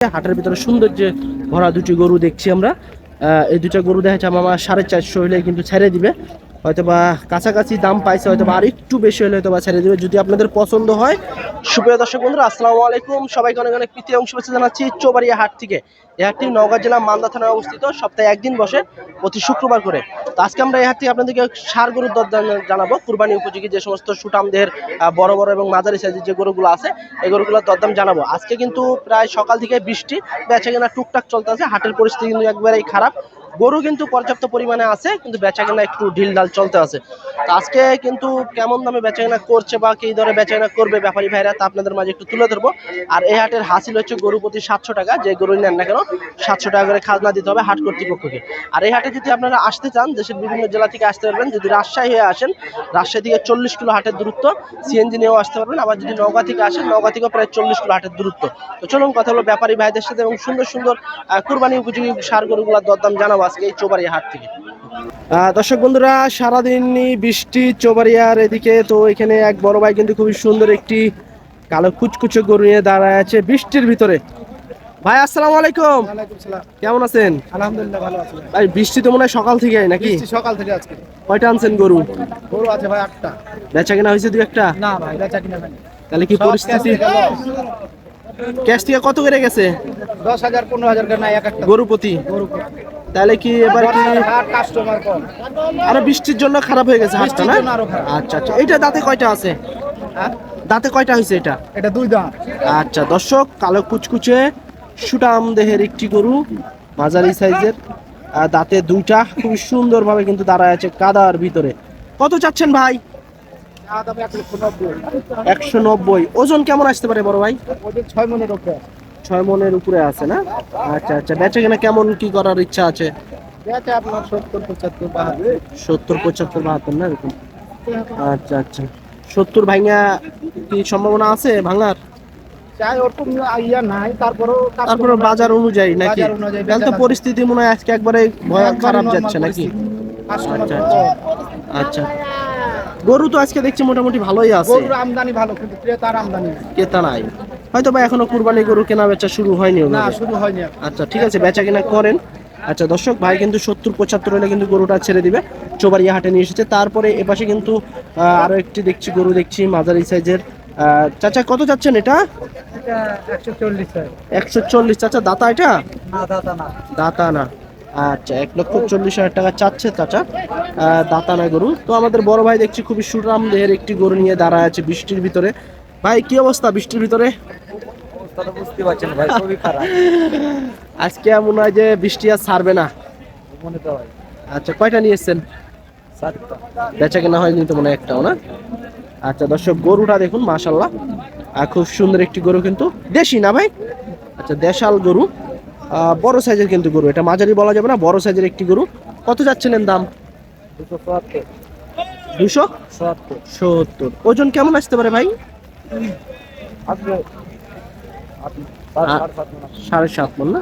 হাটের ভিতরে সুন্দর যে ভরা দুটি গরু দেখছি আমরা। এই দুটা গরু দেখা যাচ্ছে আমার সাড়ে চারশো হলে কিন্তু ছেড়ে দিবে। হয়তো বা কাছাকাছি দাম পাইছে হয়তো বা আর একটু বেশি হলে হয়তো বা ছেড়ে দিবে। যদি আপনাদের পছন্দ হয়, সুপ্রিয় দর্শক বন্ধুরা, আসসালামু আলাইকুম। সবাইকে অনেক অনেক প্রীতি এবং শুভেচ্ছা জানাচ্ছি চৌবাড়িয়া হাট থেকে। এই হাটটি নওগাঁ জেলা মালদা থানায় অবস্থিত। সপ্তাহে একদিন বসে প্রতি শুক্রবার করে। তো আজকে আমরা এই হাট থেকে আপনাদেরকে সার গরুর দর জানাব। কুরবানি উপযোগী যে সমস্ত সুটাম দেহের বড় বড় এবং মাঝারি সাইজের যে গরুগুলো আছে, এই গরুগুলোর দরদাম জানাব। আজকে কিন্তু প্রায় সকাল থেকে বৃষ্টি বেচা কেনা টুকটাক চলতেছে। হাটের পরিস্থিতি কিন্তু একবারেই খারাপ। গরু কিন্তু পর্যাপ্ত পরিমাণে আছে, কিন্তু বেচা কেনা একটু ঢিল ঢাল চলতে আছে। তো আজকে কিন্তু কেমন দামে বেচা কেনা করছে বা কি দরে বেচা কেনা করবে ব্যাপারী ভাইরা তা আপনাদের মাঝে একটু তুলে ধরবো। আর এই হাটের হাসিল হচ্ছে গরু প্রতি সাতশো টাকা, যে গরু নেন না কেন সাতশো টাকা করে খাজনা দিতে হবে হাট কর্তৃপক্ষকে। আর এই হাটে যদি আপনারা আসতে চান, দেশের বিভিন্ন জেলা থেকে আসতে পারবেন। যদি রাজশাহী হয়ে আসেন, রাজশাহী থেকে চল্লিশ কিলো হাটের দূরত্ব, সিএনজি নিয়েও আসতে পারবেন। আবার যদি নওগাঁ থেকে আসেন, নওগাঁ থেকেও প্রায় চল্লিশ কিলো হাটের দূরত্ব। তো চলুন কথা হলো ব্যাপারী ভাইদের সাথে এবং সুন্দর সুন্দর কুরবানি উপযোগী সার গরুগুলোর দরদাম জানাব। আজকে এই চৌবাড়ি হাট থেকে। দর্শক বন্ধুরা সারাদিনই বৃষ্টি চৌবাড়িয়ার এদিকে তো এখানে এক বড় ভাই কিন্তু খুবই সুন্দর একটি কালো কুচকুচো গরু নিয়ে দাঁড়ায় আছে বৃষ্টির ভিতরে। ভাই আসসালামু আলাইকুম। কেমন আছেন? আলহামদুলিল্লাহ ভালো আছে। ভাই বৃষ্টি তো মনে হয় সকাল থেকে নাকি? সকাল থেকে আজকে। কয়টা আনছেন গরু? গরু আছে ভাই আটটা। বেচা কেনা হয়েছে দু একটা? না ভাই বেচা কিনা তাহলে কি পরিস্থিতি? ক্যাশ থেকে কত করে গেছে? দশ হাজার পনেরো হাজার করে নাই এক একটা। গরু প্রতি? গরু তাহলে কি এবার কি কাস্টমার কম। আরও বৃষ্টির জন্য খারাপ হয়ে গেছে হাটটা না। আচ্ছা আচ্ছা। এটা দাঁতে কয়টা আছে? হ্যাঁ? দাঁতে কয়টা হয়েছে এটা? এটা দুই দাম আচ্ছা দর্শক কালো কুচকুচে সুটাম দেহের একটি গরু মাঝারি সাইজের দাঁতে দুইটা খুবই সুন্দরভাবে কিন্তু দাঁড়ায় আছে কাদার ভিতরে। কত চাচ্ছেন ভাই? একশো নব্বই। ওজন কেমন আসতে পারে বড় ভাই? ছয় মনের উপরে। ছয় মনের উপরে আছে না? আচ্ছা আচ্ছা। বেচা কেনা কেমন কি করার ইচ্ছা আছে? আপনার সত্তর পঁচাত্তর বাহাত্তর। সত্তর পঁচাত্তর বাহাত্তর না এরকম? আচ্ছা আচ্ছা। সত্তর ভাঙা কি সম্ভাবনা আছে ভাঙার? চাই ওরকম ইয়া নাই তারপরেও তারপরে বাজার অনুযায়ী নাকি? তাহলে তো পরিস্থিতি মনে হয় আজকে একবারে ভয় খারাপ যাচ্ছে নাকি? আচ্ছা আচ্ছা, আচ্ছা। গরু তো আজকে দেখছি মোটামুটি ভালোই আছে। গরুর আমদানি ভালো কিন্তু ক্রেতার আমদানি। ক্রেতা নাই। হয়তো বা এখনও কুরবানি গরু কেনা বেচা শুরু হয়নি না শুরু হয়নি আচ্ছা ঠিক আছে বেচা কিনা করেন। আচ্ছা দর্শক ভাই কিন্তু সত্তর পঁচাত্তর হলে কিন্তু গরুটা ছেড়ে দিবে। চোবাড়িয়া হাটে নিয়ে এসেছে। তারপরে এপাশে কিন্তু আহ, আরও একটি দেখছি গরু দেখছি মাঝারি সাইজের। চাচা কত চাচ্ছেন এটা? একশো চল্লিশ চাচা দাতা এটা? দাতা না। আচ্ছা এক লক্ষ চল্লিশ হাজার টাকা চাচ্ছে চাচা। দাতা না গরু। তো আমাদের বড় ভাই দেখছি খুবই সুরাম দেহের একটি গরু নিয়ে দাঁড়ায় আছে বৃষ্টির ভিতরে। ভাই কি অবস্থা বৃষ্টির ভিতরে? বুঝতে পারছেন ভাই খুবই খারাপ। আজকে মনে হয় যে বৃষ্টি আর ছাড়বে না। মনে তো হয়। আচ্ছা কয়টা নিয়ে এসছেন? বেচা কেনা হয়নি তো মনে হয় একটাও না? আচ্ছা দর্শক গরুটা দেখুন মাশাল্লাহ আর খুব সুন্দর একটি গরু কিন্তু। দেশি না ভাই? আচ্ছা দেশাল গরু। বড় সাইজের কিন্তু গরু। এটা মাঝারি বলা যাবে না বড় সাইজের একটি গরু। কত যাচ্ছিলেন দাম? দুশো দুশো? সত্তর। ওজন কেমন আসতে পারে ভাই? সাড়ে সাত মন না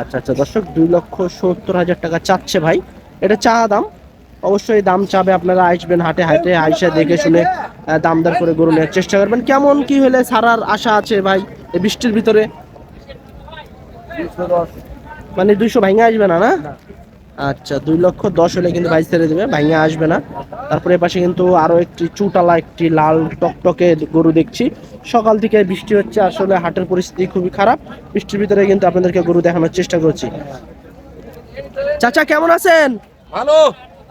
আচ্ছা আচ্ছা দর্শক দুই লক্ষ সত্তর হাজার টাকা চাচ্ছে ভাই। এটা চা দাম। অবশ্যই দাম চাবে আপনারা আসবেন হাটে হাটে আইসা দেখে শুনে দাম দর করে গরু নেওয়ার চেষ্টা করবেন। কেমন কি হলে সারার আশা আছে ভাই এই বৃষ্টির ভিতরে? মানে দুইশো ভাঙে আসবে না? না। আচ্ছা দুই লক্ষ দশ হলে কিন্তু ভাই ছেড়ে দেবে ভাঙে আসবে না। তারপরে পাশে কিন্তু আরও একটি চুটালা একটি লাল টকটকে গরু দেখছি। সকাল থেকে বৃষ্টি হচ্ছে আসলে হাটের পরিস্থিতি খুবই খারাপ। বৃষ্টির ভিতরে কিন্তু আপনাদেরকে গরু দেখানোর চেষ্টা করছি। চাচা কেমন আছেন? ভালো।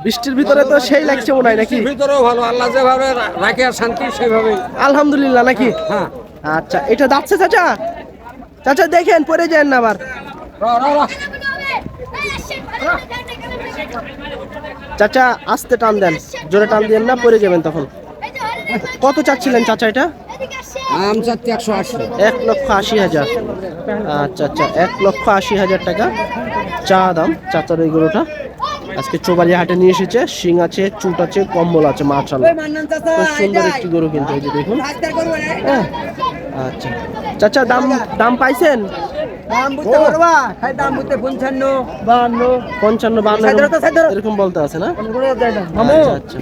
বৃষ্টির ভিতরে তো সেই লাগছে মনে হয় নাকি? ভিতরেও ভালো আল্লাহ যেভাবে রাখে আর শান্তি সেভাবে আলহামদুলিল্লাহ নাকি? হ্যাঁ। আচ্ছা এটা যাচ্ছে চাচা? চাচা দেখেন পরে যান না আবার। র, র, র। চাচা আস্তে টান দেন। জোরে টান দিয়েন না পরে যাবেন তখন। কত চাচ্ছিলেন চাচা এটা? আম চারটে একশো আশি। এক লক্ষ আশি হাজার। আচ্ছা আচ্ছা এক লক্ষ আশি হাজার টাকা। চা দাম চাচার ওই গরুটা। আজকে চোবাড়ি হাটে নিয়ে এসেছে শিং আছে চুট আছে কম্বল আছে মাছাল খুব সুন্দর একটি গরু কিন্তু এই যে দেখুন। হ্যাঁ। আচ্ছা। চাচা দাম দাম পাইছেন? দাম বুঝতে পারবা খাই বুঝতে। এরকম বলতে আছে না? আচ্ছা, আচ্ছা।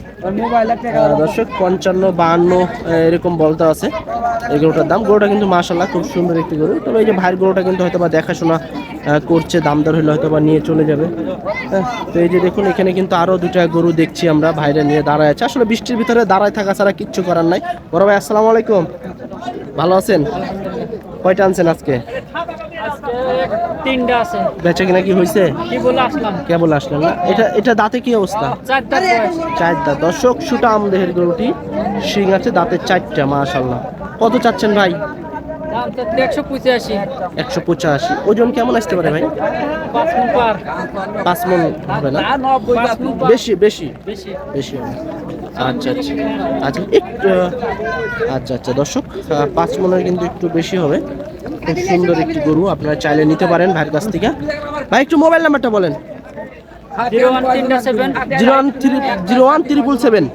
দর্শক পঞ্চান্ন বাহান্ন এরকম বলতে আছে। এই গরুটার দাম গরুটা কিন্তু মাসাল্লাহ খুব সুন্দর একটি গরু। তবে এই যে ভাইয়ের গরুটা কিন্তু হয়তো বা দেখাশোনা করছে দাম দর হলে হয়তো বা নিয়ে চলে যাবে। হ্যাঁ, তো এই যে দেখুন এখানে কিন্তু আরও দুটা গরু দেখছি আমরা ভাইরা নিয়ে দাঁড়ায় আছে। আসলে বৃষ্টির ভিতরে দাঁড়ায় থাকা ছাড়া কিচ্ছু করার নাই। বড় ভাই আসসালামু আলাইকুম। ভালো আছেন? কয়টা আনছেন আজকে? তিনটা আছে। বেচা কিনা কি হয়েছে কি বলে আসলাম? কেবল আসলেন না? এটা এটা দাঁতে কি অবস্থা? চারটা বয়স চারটা দর্শক গরুটি। শিং আছে দাঁতের চারটা মাশাল্লাহ কত চাচ্ছেন ভাই? একশো পঁচাশি। একশো পঁচাশি। ওজন কেমন আসতে পারে ভাই? পাঁচ মন পার। পাঁচ মন হবে না? বেশি বেশি? বেশি। হবে। আচ্ছা আচ্ছা। আচ্ছা একটু আচ্ছা আচ্ছা। দর্শক পাঁচ মনের কিন্তু একটু বেশি হবে। খুব সুন্দর একটি গরু, আপনারা চাইলে নিতে পারেন ভাইয়ের কাছ থেকে। ভাই, একটু মোবাইল নাম্বারটা বলেন। Zero one triple seven.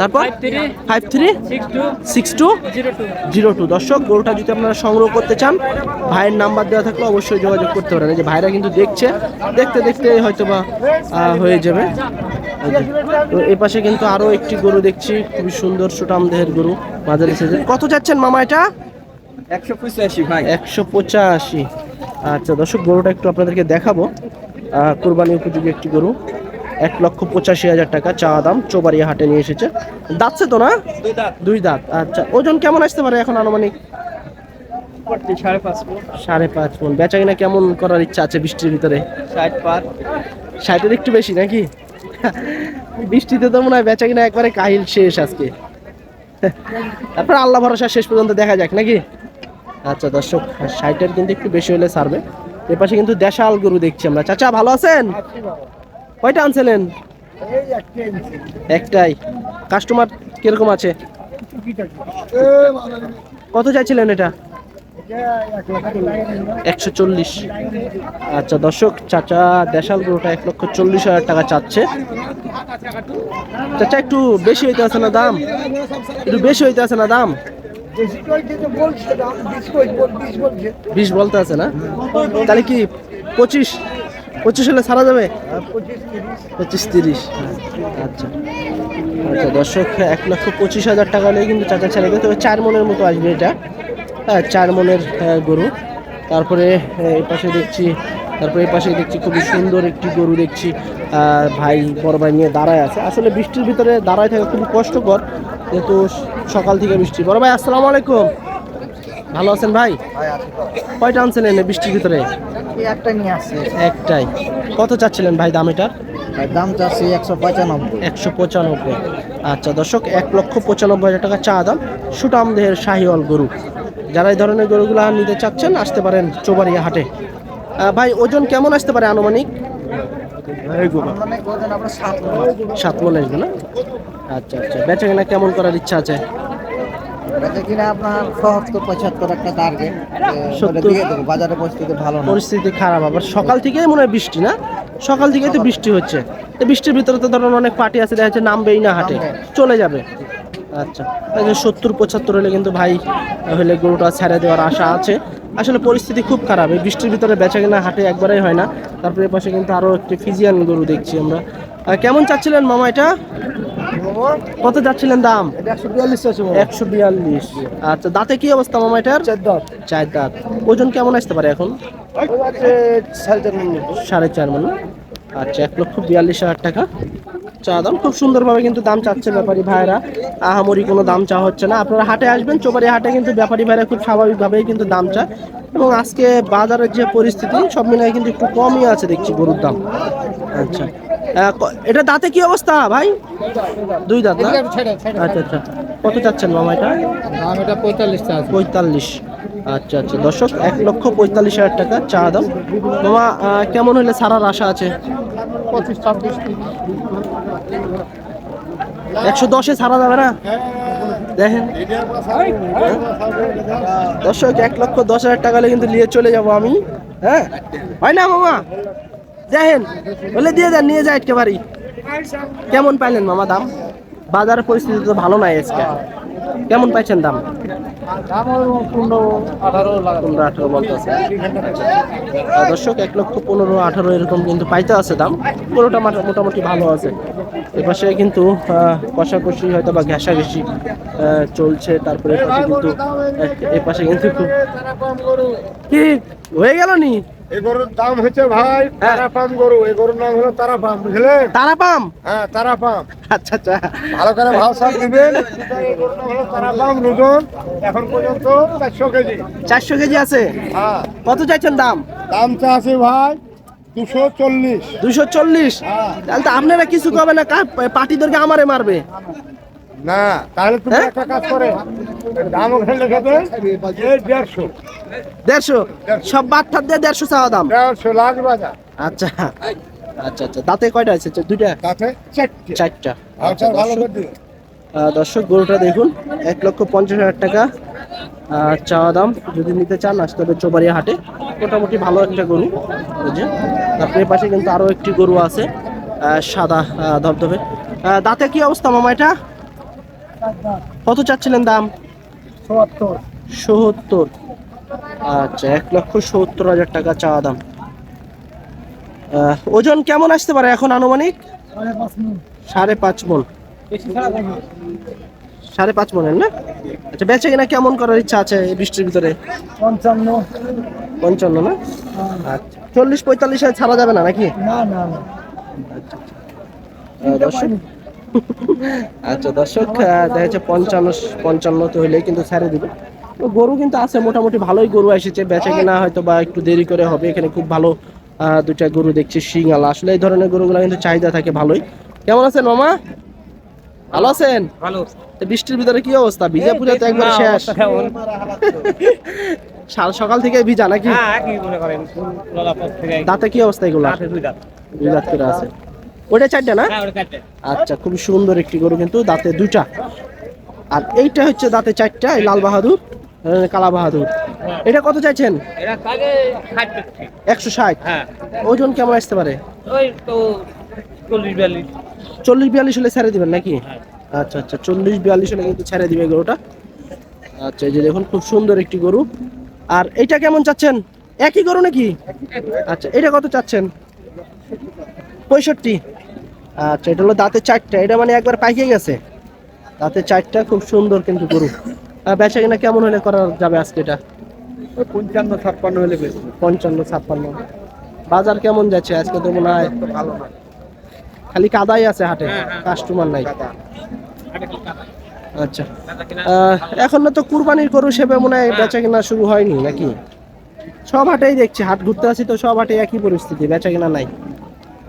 তারপর? Five three? Six two. Zero two, দর্শক, গরুটা যদি আপনারা সংগ্রহ করতে চান, ভাইয়ের নাম্বার দেওয়া থাকলে অবশ্যই যোগাযোগ করতে পারেন। এই যে ভাইরা কিন্তু দেখছে, দেখতে দেখতে হয়তো বা হয়ে যাবে। তো এই পাশে কিন্তু আরও একটি গরু দেখছি, খুবই সুন্দর সুটাম দেহের গরু, মাঝারি সাইজের কত যাচ্ছেন মামা এটা? একশো পঁচাশি ভাই। একশো পঁচাশি। আচ্ছা দর্শক গরুটা একটু আপনাদেরকে দেখাবো। কোরবানি উপযোগী একটি গরু। এক লক্ষ পঁচাশি হাজার টাকা চা দাম চোবাড়িয়া হাটে নিয়ে এসেছে। দাঁতছে তো না? দুই দাঁত। আচ্ছা। ওজন কেমন আসতে পারে এখন আনুমানিক? সাড়ে পাঁচ মন। বেচা কিনা কেমন করার ইচ্ছা আছে বৃষ্টির ভিতরে? ষাটের একটু বেশি নাকি? বৃষ্টিতে তো মনে হয় বেচা কিনা একবারে কাহিল শেষ আজকে। তারপর আল্লাহ ভরসা শেষ পর্যন্ত দেখা যাক নাকি? আচ্ছা দর্শক, ষাটের কিন্তু একটু বেশি হলে ছাড়বে। এ পাশে কিন্তু দেশাল গরু দেখছি আমরা। চাচা, ভালো আছেন? কয়টা আনছিলেন? একটাই। কাস্টমার কীরকম আছে? কত চাইছিলেন এটা? একশো চল্লিশ। আচ্ছা দর্শক, চাচা, দেশাল গরুটা এক লক্ষ চল্লিশ হাজার টাকা চাচ্ছে। চাচা, একটু বেশি হইতে আছে না দাম? একটু বেশি হইতে আছে না দাম? বিশ বলতে আছে না? তাহলে কি পঁচিশ? পঁচিশ হলে ছাড়া যাবে? পঁচিশ তিরিশ। আচ্ছা। আচ্ছা দর্শক এক লক্ষ পঁচিশ হাজার টাকা হলে কিন্তু চাচা ছেড়ে দেবে তবে চার মনের মতো আসবে এটা। হ্যাঁ চার মনের আহ, গরু। তারপরে এই পাশে দেখছি তারপরে এই পাশে দেখছি খুবই সুন্দর একটি গরু দেখছি। ভাই বড় ভাই নিয়ে দাঁড়ায় আছে। আসলে বৃষ্টির ভিতরে দাঁড়ায় থাকা খুবই কষ্টকর। যেহেতু সকাল থেকে বৃষ্টি। বড় ভাই আসসালামু আলাইকুম। ভালো আছেন ভাই? কয়টা আনছিলেন এই বৃষ্টির ভিতরে? একটা নিয়ে আসছে। একটাই। কত চাচ্ছিলেন ভাই দাম এটার? দাম চাচ্ছি একশো পঁচানব্বই। একশো পঁচানব্বই। আচ্ছা দর্শক এক লক্ষ পঁচানব্বই হাজার টাকা চা দাম সুটাম দেহের শাহিওয়াল গরু। যারা এই ধরনের গরুগুলো নিতে চাচ্ছেন আসতে পারেন চোবাড়িয়া হাটে। ভাই ওজন কেমন আসতে পারে আনুমানিক? মানে। সাত মন আসবে না? আচ্ছা আচ্ছা। বেচা কেনা কেমন করার ইচ্ছা আছে? বাজারের পরিস্থিতি ভালো পরিস্থিতি খারাপ। আবার সকাল থেকেই মনে হয় বৃষ্টি না? সকাল থেকেই তো বৃষ্টি হচ্ছে। বৃষ্টির ভিতরে তো ধরুন অনেক পার্টি আছে দেখা যাচ্ছে নামবেই না হাটে। চলে যাবে। আচ্ছা। সত্তর পঁচাত্তর হলে কিন্তু ভাই হলে গরুটা ছেড়ে দেওয়ার আশা আছে। আসলে পরিস্থিতি খুব খারাপ। এই বৃষ্টির ভিতরে বেচা কেনা হাটে একবারেই হয় না। তারপরে পাশে কিন্তু আরও একটি ফিজিয়ান গরু দেখছি আমরা। কেমন চাচ্ছিলেন মামা এটা? কত যাচ্ছিলেন দাম? একশো বিয়াল্লিশ আচ্ছা দাঁতে কি অবস্থা মামা এটার? চার দাঁত। ওজন কেমন আসতে পারে এখন? সাড়ে চার মানে আচ্ছা এক লক্ষ বিয়াল্লিশ হাজার টাকা। চা দাম খুব সুন্দরভাবে কিন্তু দাম চাচ্ছে ব্যাপারী ভাইরা আহামরি কোনো দাম চা হচ্ছে না। আপনারা হাটে আসবেন চোপারি হাটে কিন্তু ব্যাপারী ভাইরা খুব স্বাভাবিকভাবেই কিন্তু দাম চায়। এবং আজকে বাজারের যে পরিস্থিতি সব মিলিয়ে কিন্তু একটু কমই আছে দেখছি গরুর দাম। আচ্ছা। এটা দাঁতে কি অবস্থা ভাই? দুই দাঁত আচ্ছা আচ্ছা। কত চাচ্ছেন মামা এটা? দাম এটা পঁয়তাল্লিশটা আছে। পঁয়তাল্লিশ। আচ্ছা আচ্ছা। দর্শক এক লক্ষ পঁয়তাল্লিশ হাজার টাকা চা দাম। মামা কেমন হলে সারার আশা আছে? পঁচিশ ছাব্বিশ। একশো দশে ছাড়া যাবে না? দেখেন। দর্শক এক লক্ষ দশ হাজার টাকা হলে কিন্তু নিয়ে চলে যাব আমি। হ্যাঁ? হয় না মামা? দেখেন, বলে দিয়ে দেন, নিয়ে যায় একেবারেই। কেমন পাইলেন মামা দাম? বাজারের পরিস্থিতি তো ভালো নাই আজকে। কেমন পাইছেন দাম? দর্শক, এক লক্ষ পনেরো আঠারো এরকম কিন্তু পাইতে আছে দাম। পুরোটা মাটা- মোটামুটি ভালো আছে। এপাশে কিন্তু কষাকষি হয়তো বা ঘেঁষাঘেঁষি চলছে। তারপরে কিন্তু এপাশে কিন্তু কি? হয়ে গেল নি? গরুর দাম হচ্ছে ভাই হ্যাঁ। তারা পাম গরু। এই গরুর নাম হলো তারা পাম বুঝলেন? তারা পাম হ্যাঁ তারা পাম আচ্ছা আচ্ছা। ভালো করে ভাও সব দিবেন। এই গরুর নাম হলো তারা পাম ওজন এখন পর্যন্ত চারশো কেজি। চারশো কেজি আছে? হ্যাঁ। কত চাইছেন দাম? দাম আছে ভাই দুশো চল্লিশ। দুইশো চল্লিশ? হ্যাঁ। তাহলে তো আপনারা কিছু করবে না পার্টিদেরকে আমারে মারবে। না তাহলে তুমি হ্যাঁ? একটা কাজ করে। দাম ওখানে লিখে দেন এই দেড়শো। দেড়শো? সব ঠাত দিয়ে দেড়শো চাওয়া দাম? দেড়শো লাখ বাজার। আচ্ছা। আচ্ছা আচ্ছা। দাঁতে কয়টা আছে? আচ্ছা, দুইটা? চারটা। ভাও আচ্ছা, দর্শক- গরুটা দেখুন। এক লক্ষ পঞ্চাশ হাজার টাকা চাওয়া দাম। যদি নিতে চান আসতে হবে চোবাড়িয়া হাটে। মোটামুটি ভালো একটা গরু বুঝছেন তারপরে পাশে কিন্তু আরও একটি গরু আছে সাদা ধবধবে। দাঁতে কি অবস্থা মামা এটা? কত চাচ্ছিলেন দাম? সত্তর সত্তর। আচ্ছা এক লক্ষ সত্তর হাজার টাকা চাওয়া দাম। ওজন কেমন আসতে পারে এখন আনুমানিক? সাড়ে পাঁচ মন। সাড়ে পাঁচ মনের না? আচ্ছা বেচে কিনা কেমন করার ইচ্ছা আছে এই বৃষ্টির ভিতরে? পঞ্চান্ন। পঞ্চান্ন না? আচ্ছা চল্লিশ পঁয়তাল্লিশ ছাড়া যাবে না নাকি? না না না। দর্শক আচ্ছা দর্শক দেখা যাচ্ছে পঞ্চান্ন পঞ্চান্নতে হইলে কিন্তু ছেড়ে দিবে। তো গরু কিন্তু আছে মোটামুটি ভালোই গরু এসেছে। বেচে কিনা হয়তো বা একটু দেরি করে হবে এখানে খুব ভালো আহ, দুইটা গরু দেখছি শিঙালা। আসলে এই ধরনের গরুগুলো কিন্তু চাহিদা থাকে ভালোই। কেমন আছেন মামা? ভালো আছেন? ভালো। বৃষ্টির ভিতরে কি অবস্থা? ভিজা পুজো তো একবার শেষ। সাল সকাল থেকে ভিজা নাকি? হ্যাঁ দাঁতে কি অবস্থা এগুলো? দুই দাঁত। করে আছে। ওটা চারটা না? হ্যাঁ আচ্ছা খুব সুন্দর একটি গরু কিন্তু দাঁতে দুইটা। আর এইটা হচ্ছে দাঁতে চারটা এই লাল বাহাদুর। কালা বাহাদুর এটা কত চাইছেন। একশো ষাট? হ্যাঁ। ওজন কেমন আসতে পারে? তো চল্লিশ বিয়াল্লিশ। হলে ছেড়ে দিবেন নাকি? হ্যাঁ। আচ্ছা আচ্ছা চল্লিশ বিয়াল্লিশ হলে কিন্তু ছেড়ে দিবে গরুটা। আচ্ছা এই যে দেখুন খুব সুন্দর একটি গরু। আর এইটা কেমন চাচ্ছেন? একই গরু নাকি? আচ্ছা এটা কত চাচ্ছেন? পঁয়ষট্টি। আচ্ছা এটা হলো দাঁতে চারটা। এটা মানে একবার পাইকে গেছে। দাঁতে চারটা খুব সুন্দর কিন্তু গরু। বেচা কিনা কেমন হলে করা যাবে আজকে এটা? পঞ্চান্ন ছাপ্পান্ন হলে বেশি পঞ্চান্ন ছাপ্পান্ন। বাজার কেমন যাচ্ছে? আজকে তো মনে হয় ভালো না। খালি কাদাই আছে হাটে কাস্টমার নাই। আচ্ছা। এখন না তো কুরবানির গরু সেবে মনে হয় বেচা কিনা শুরু হয়নি নাকি? সব হাটেই দেখছি হাট ঘুরতে আসি তো সব হাটে একই পরিস্থিতি বেচা কিনা নাই।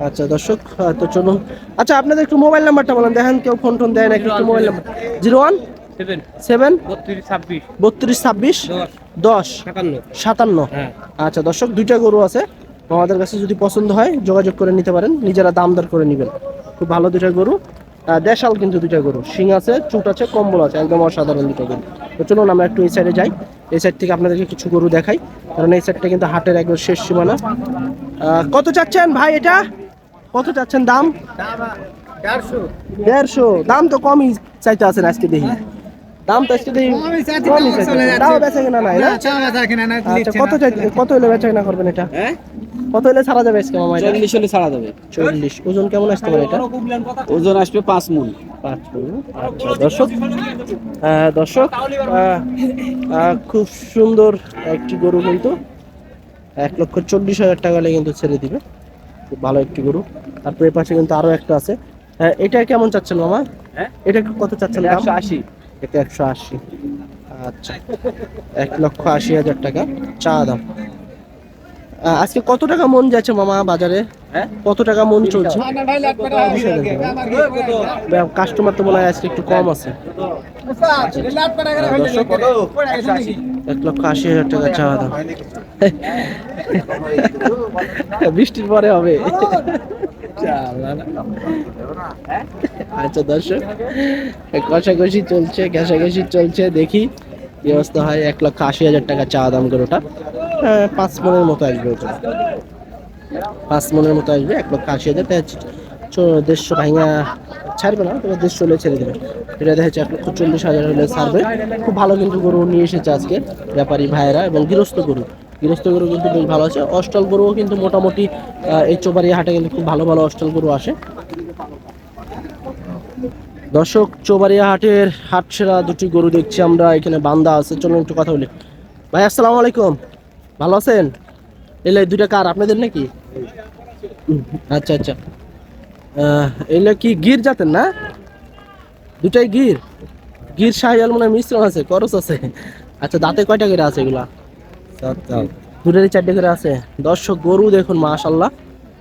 আচ্ছা দর্শক তো চলুন। আচ্ছা আপনাদের একটু মোবাইল নাম্বারটা বলেন দেখেন কেউ ফোন টোন দেয় নাকি একটু mobile number? Zero one? Seven বত্রিশ ছাব্বিশ। দশ। সাতান্ন। হ্যাঁ। আচ্ছা দর্শক দুইটা গরু আছে। আমাদের কাছে যদি পছন্দ হয় যোগাযোগ করে নিতে পারেন। নিজেরা দাম দর করে নেবেন। খুব ভালো দুইটা গরু। দেশাল কিন্তু দুইটা গরু। শিং আছে চুট আছে কম্বল আছে। একদম অসাধারণ দুটো গরু। তো চলুন আমরা একটু এই সাইডে যাই। এই সাইড থেকে আপনাদেরকে কিছু গরু দেখাই। কারণ এই সাইডটা কিন্তু হাটের একবার শেষ সীমানা। কত চাচ্ছেন ভাই এটা? কত চাচ্ছেন দাম? দেড়শো। দাম তো কমই চাইতে আছেন আজকে দেখি। দাম তো আজকে চাইতে বেচা কেনা নাই না? আচ্ছা কত চাইতে কত হলে বেচা কেনা করবেন এটা? কত হলে ছাড়া যাবে আজকে মামা এটা চল্লিশ হলে ছাড়া যাবে। চল্লিশ। ওজন কেমন আসতে পারে এটা? ওজন আসবে পাঁচ মন। পাঁচ কেজি। আচ্ছা দর্শক দর্শক খুব সুন্দর একটি গরু কিন্তু এক লক্ষ চল্লিশ হাজার টাকা হলে কিন্তু ছেড়ে দিবে। খুব ভালো একটি গরু। তারপরে পাশে কিন্তু আরও একটা আছে। আহ, এটা কেমন চাচ্ছেন মামা? হ্যাঁ? এটা কত চাচ্ছেন একশো আশি। এটা একশো আশি। আচ্ছা এক লক্ষ আশি হাজার টাকা চা দাম। আজকে কত টাকা মন যাচ্ছে মামা বাজারে? হ্যাঁ? কত টাকা মন চলছে? কাস্টমার তো মনে হয় আজকে একটু কম আছে। এক লক্ষ আশি হাজার টাকা চাওয়া দাম। বৃষ্টির পরে হবে। আচ্ছা দর্শক কষাকষি চলছে ঘেঁষাঘেঁষি চলছে দেখি কি অবস্থা হয়। এক লক্ষ আশি হাজার টাকা চাওয়া দাম গরুটা হ্যাঁ, পাঁচ মনের মতো আসবে ওটা। পাঁচ মনের মতো আসবে এক লক্ষ আশি হাজার। দেড়শো ভাঙা ছাড়বে না তবে দেড়শো হলে ছেড়ে দেবে। এটা দেখা যাচ্ছে এক লক্ষ চল্লিশ হাজার হলে ছাড়বে। খুব ভালো কিন্তু গরু নিয়ে এসেছে আজকে। ব্যাপারী ভাইয়েরা এবং গৃহস্থ গরু। গৃহস্থ গরু কিন্তু বেশ ভালো আছে। অস্টল গরুও কিন্তু মোটামুটি এই চোবাড়িয়া হাটে কিন্তু খুব ভালো ভালো অস্টল গরু আসে। দর্শক, চৌবাড়িয়া হাটের হাট সেরা দুটি গরু দেখছি আমরা। এখানে বান্দা আছে। চলুন একটু কথা বলি। ভাই, আসসালামু আলাইকুম। ভালো আছেন? এলে দুইটা কার? আপনাদের নাকি? আচ্ছা আচ্ছা। এগুলো কি গির জাতের না? দুটাই গির। গির শাহিয়াল মনে হয় মিশ্রণ আছে, করস আছে। আচ্ছা দাঁতে কয়টা করে আছে এগুলা? দুটারই চারটে করে আছে? দর্শক গরু দেখুন মাশাল্লাহ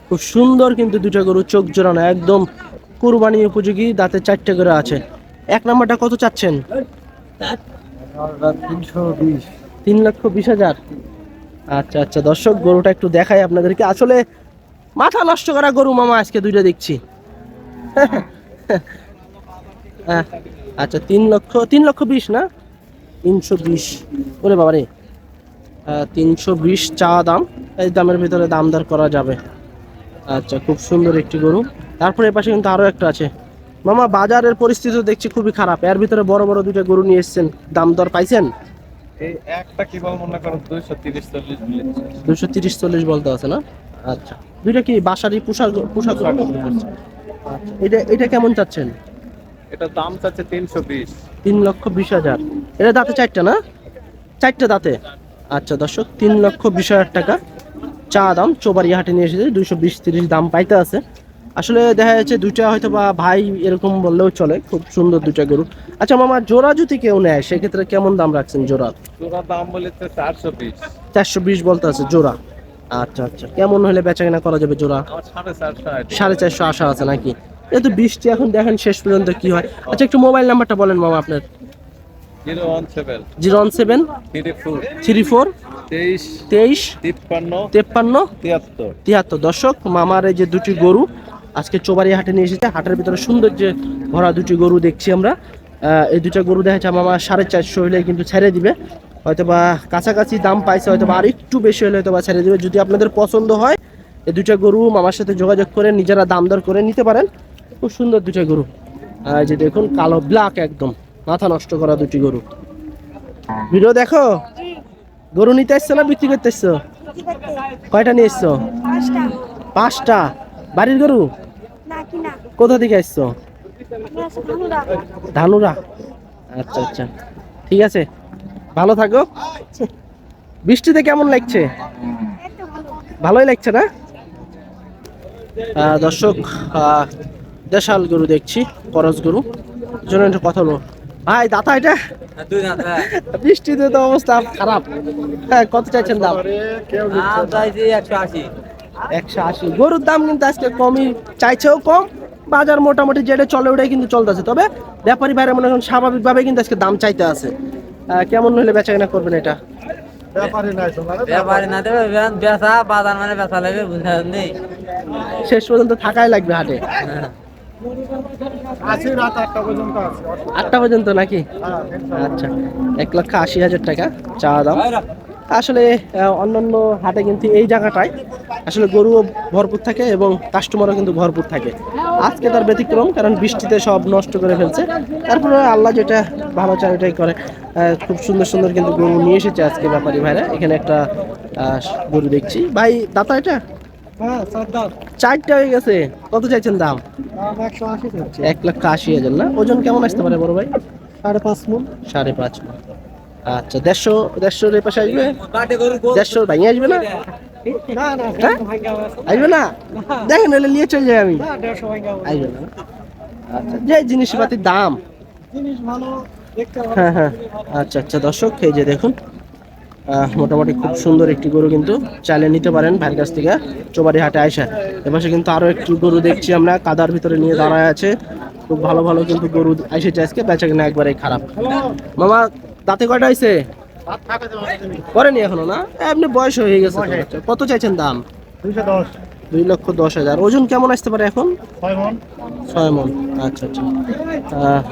খুব সুন্দর কিন্তু দুটা গরু চোখ জোড়ানো একদম কুরবানি উপযোগী দাঁতে চারটে করে আছে। এক নাম্বারটা কত চাচ্ছেন? তিন লক্ষ বিশ হাজার। আচ্ছা আচ্ছা দর্শক গরুটা একটু দেখাই আপনাদেরকে। আসলে মাথা নষ্ট করা গরু মামা আজকে দুইটা দেখছি। আচ্ছা তিন লক্ষ তিন লক্ষ বিশ না? তিনশো বিশ। ওরে বাবা রে তিনশো বিশ চা দাম। এই দামের ভিতরে দাম দর করা যাবে। আচ্ছা খুব সুন্দর একটি গরু। তারপরে এপাশে কিন্তু আরও একটা আছে। মামা বাজারের পরিস্থিতি দেখছি খুবই খারাপ। এর ভিতরে বড় বড় দুইটা গরু নিয়ে এসেছেন। দাম দর পাইছেন? এই একটা কি মনে করেন দুইশো তিরিশ চল্লিশ দুশো তিরিশ চল্লিশ বলতে আছে না? আচ্ছা। দুইটা কি পোশাক পোশাক আচ্ছা। এটা এটা কেমন চাচ্ছেন? এটা দাম চাচ্ছে তিনশো বিশ। তিন লক্ষ বিশ হাজার। এটা দাঁতে চারটা না? চারটা দাঁতে? আচ্ছা দর্শক তিন লক্ষ বিশ হাজার টাকা চা দাম চোবাড়িয়া হাটে নিয়ে এসেছে দুইশো বিশ তিরিশ দাম পাইতে আছে। আসলে দেখা যাচ্ছে দুইটা হয়তো বা ভাই এরকম বললেও চলে খুব সুন্দর দুইটা গরু। আচ্ছা মামা জোড়া যদি কেউ নেয় সেক্ষেত্রে কেমন দাম রাখছেন জোড়া? তোরা দাম বলে চারশো বিশ। চারশো বিশ বলতে আছে জোড়া। আচ্ছা আচ্ছা। কেমন হলে বেচা কেনা করা যাবে জোড়া? সাড়ে চারশো সাড়ে চারশো আশা আছে নাকি? এতো বৃষ্টি এখন দেখেন শেষ পর্যন্ত কি হয়। আচ্ছা একটু মোবাইল নাম্বারটা বলেন মামা আপনার। Zero one seven. Three four. তেইশ। তেইশ। তিপ্পান্ন। তেপ্পান্ন। তিয়াত্তর। তিয়াত্তর। দর্শক মামার এই যে দুটি গরু আজকে চোবাড়ি হাটে নিয়ে এসেছে। হাটের ভিতরে সুন্দর যে ভরা দুটি গরু দেখছি আমরা। এই দুটা গরু দেখা যাচ্ছে মামা সাড়ে চারশো হলে কিন্তু ছেড়ে দিবে। হয়তো বা কাছাকাছি দাম পাইছে হয়তো বা আর একটু বেশি হলে হয়তো বা ছেড়ে দিবে। যদি আপনাদের পছন্দ হয় এই দুটা গরু মামার সাথে যোগাযোগ করে নিজেরা দাম দর করে নিতে পারেন। খুব সুন্দর দুটা গরু। আর যে দেখুন কালো ব্ল্যাক একদম। মাথা নষ্ট করা দুটি গরু। ভিডিও দেখো? গরু নিতে এসছো না বিক্রি করতে এসছো কয়টা নিয়ে এসছো পাঁচটা। পাঁচটা। বাড়ির গরু? কোথা থেকে এসছো ধানুরা। আচ্ছা আচ্ছা। ঠিক আছে। ভালো থাকো। বৃষ্টিতে কেমন লাগছে? ভালোই লাগছে না? দর্শক দেশাল গরু দেখছি করস গরু। জন্য একটু কথা বলব। ভাই দাতা এটা? বৃষ্টিতে তো অবস্থা খারাপ। হ্যাঁ কত চাইছেন দাম? একশো আশি। গরুর দাম কিন্তু আজকে কমই চাইছেও কম। বাজার মোটামুটি যেটা চলে ওটাই কিন্তু চলতেছে। তবে ব্যাপারী বাইরে মনে করেন স্বাভাবিকভাবে কিন্তু আজকে দাম চাইতে আছে। কেমন হলে বেচা কেনা করবেন এটা? ব্যাপারে না দেবে বেচা বাজার মানে বেচা লাগবে বুঝা নেই শেষ পর্যন্ত থাকাই লাগবে হাটে। আশি রাত আটটা পর্যন্ত আছে। আটটা পর্যন্ত নাকি? আচ্ছা এক লক্ষ আশি হাজার টাকা চা দাম। আসলে অন্যান্য হাটে কিন্তু এই জায়গাটায় আসলে গরুও ভরপুর থাকে এবং কাস্টমারও কিন্তু ভরপুর থাকে। আজকে তার ব্যতিক্রম কারণ বৃষ্টিতে সব নষ্ট করে ফেলছে। তারপরে আল্লাহ যেটা ভালো চায় ওটাই করে। খুব সুন্দর সুন্দর কিন্তু গরু নিয়ে এসেছে আজকে ব্যাপারী ভাইরা। এখানে একটা গরু দেখছি। ভাই দাতা এটা? হ্যাঁ চারটা হয়ে গেছে। কত চাইছেন দাম? এক লক্ষ আশি হাজার না? ওজন কেমন আসতে পারে বড় ভাই? সাড়ে পাঁচ মন। সাড়ে পাঁচ মণ। আচ্ছা দেড়শো দেড়শোর এ পাশে আসবে দেড়শো ভাঙিয়ে আসবে না? হ্যাঁ? আসবে না? দেখেন নইলে নিয়ে চলে যাই আমি। আসবে না। আচ্ছা যে জিনিসপাতির দাম? জিনিস ভালো। হ্যাঁ হ্যাঁ। আচ্ছা আচ্ছা দর্শক এই যে দেখুন। মোটামুটি খুব সুন্দর একটি গরু কিন্তু চালিয়ে নিতে পারেন ভাইয়ের কাছ থেকে চোবাড়ি হাটে আয়সা এপাশে কিন্তু আরও একটি গরু দেখছি আমরা কাদার ভিতরে নিয়ে দাঁড়ায় আছে। খুব ভালো ভালো কিন্তু গরু এসেছে আজকে বেচা কিনা একবারে খারাপ। মামা দাঁতে কয়টা হয়েছে করেনি এখনও না? এমনি বয়স হয়ে গেছে কত চাইছেন দাম? দুই লক্ষ দশ হাজার। ওজন কেমন আসতে পারে এখন? ছয় মন। আচ্ছা আচ্ছা।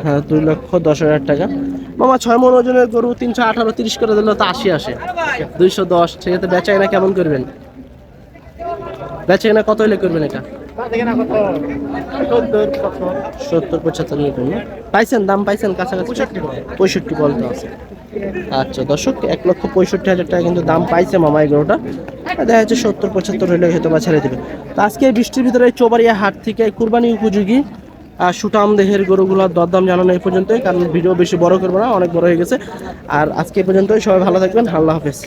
হ্যাঁ, দুই লক্ষ দশ হাজার টাকা। মামা ছয় মন ওজনের গরু, তিনশো আঠারো, তিরিশ করে দিলে, তো আশি আসে। দুইশো দশ, সেক্ষেত্রে বেচা কেনা কেমন করবেন? বেচা কেনা কত হলে করবেন এটা? সত্তর, পঁচাত্তর এরকম না? পাইছেন দাম, পাইছেন কাছাকাছি? পঁয়ষট্টি বলতে আছে। আচ্ছা দর্শক, এক লক্ষ পঁয়ষট্টি হাজার টাকা কিন্তু দাম পাইছে মামা এগুলোটা দেখা যাচ্ছে সত্তর, পঁচাত্তর হলে হয়তো বা ছেড়ে দেবে। তো আজকে বৃষ্টির ভিতরে চোবাড়িয়া হাট থেকে কুরবানি উপযোগী সুটাম দেহের গরুগুলোর দরদাম জানানো এই পর্যন্তই, কারণ ভিডিও বেশি বড় করব না, অনেক বড় হয়ে গেছে। আর আজকে এই পর্যন্তই, সবাই ভালো থাকবেন, আল্লাহ হাফেজ।